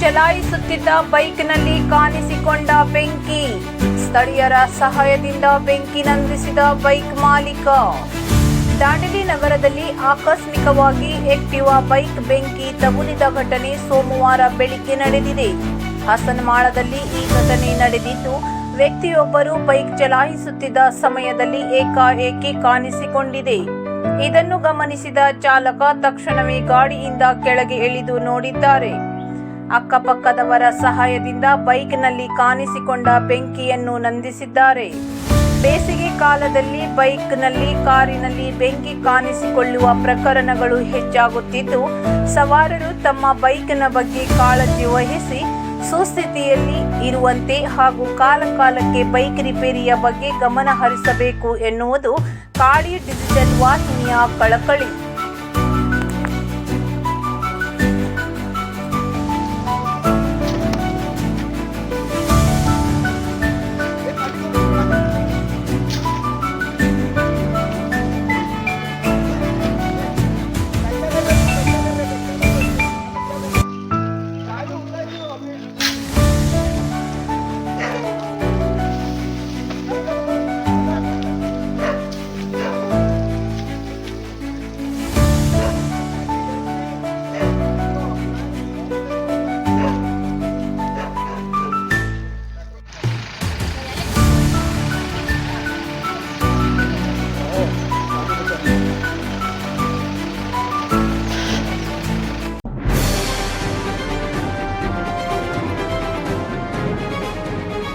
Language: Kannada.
ಚಲಾಯಿಸುತ್ತಿದ್ದ ಬೈಕ್ನಲ್ಲಿ ಕಾಣಿಸಿಕೊಂಡ ಬೆಂಕಿ. ಸ್ಥಳೀಯರ ಸಹಾಯದಿಂದ ಬೆಂಕಿ ನಂದಿಸಿದ ಬೈಕ್ ಮಾಲೀಕ. ದಾಂಡೇಲಿ ನಗರದಲ್ಲಿ ಆಕಸ್ಮಿಕವಾಗಿ ಆಕ್ಟಿವಾ ಬೈಕ್ ಬೆಂಕಿ ತಗುಲಿದ ಘಟನೆ ಸೋಮವಾರ ಬೆಳಿಗ್ಗೆ ನಡೆದಿದೆ. ಹಸನ್ಮಾಳದಲ್ಲಿ ಈ ಘಟನೆ ನಡೆದಿದ್ದು, ವ್ಯಕ್ತಿಯೊಬ್ಬರು ಬೈಕ್ ಚಲಾಯಿಸುತ್ತಿದ್ದ ಸಮಯದಲ್ಲಿ ಏಕಾಏಕಿ ಕಾಣಿಸಿಕೊಂಡಿದೆ. ಇದನ್ನು ಗಮನಿಸಿದ ಚಾಲಕ ತಕ್ಷಣವೇ ಗಾಡಿಯಿಂದ ಕೆಳಗೆ ಇಳಿದು ನೋಡಿದ್ದಾರೆ. ಅಕ್ಕಪಕ್ಕದವರ ಸಹಾಯದಿಂದ ಬೈಕ್ನಲ್ಲಿ ಕಾಣಿಸಿಕೊಂಡ ಬೆಂಕಿಯನ್ನು ನಂದಿಸಿದ್ದಾರೆ. ಬೇಸಿಗೆ ಕಾಲದಲ್ಲಿ ಬೈಕ್ನಲ್ಲಿ ಕಾರಿನಲ್ಲಿ ಬೆಂಕಿ ಕಾಣಿಸಿಕೊಳ್ಳುವ ಪ್ರಕರಣಗಳು ಹೆಚ್ಚಾಗುತ್ತಿದ್ದು, ಸವಾರರು ತಮ್ಮ ಬೈಕ್ನ ಬಗ್ಗೆ ಕಾಳಜಿ ವಹಿಸಿ ಸುಸ್ಥಿತಿಯಲ್ಲಿ ಇರುವಂತೆ ಹಾಗೂ ಕಾಲಕಾಲಕ್ಕೆ ಬೈಕ್ ರಿಪೇರಿಯ ಬಗ್ಗೆ ಗಮನ ಹರಿಸಬೇಕು ಎನ್ನುವುದು ಕಾಳಿ ಡಿಜಿಟಲ್ ವಾಹಿನಿಯ ಕಳಕಳಿ.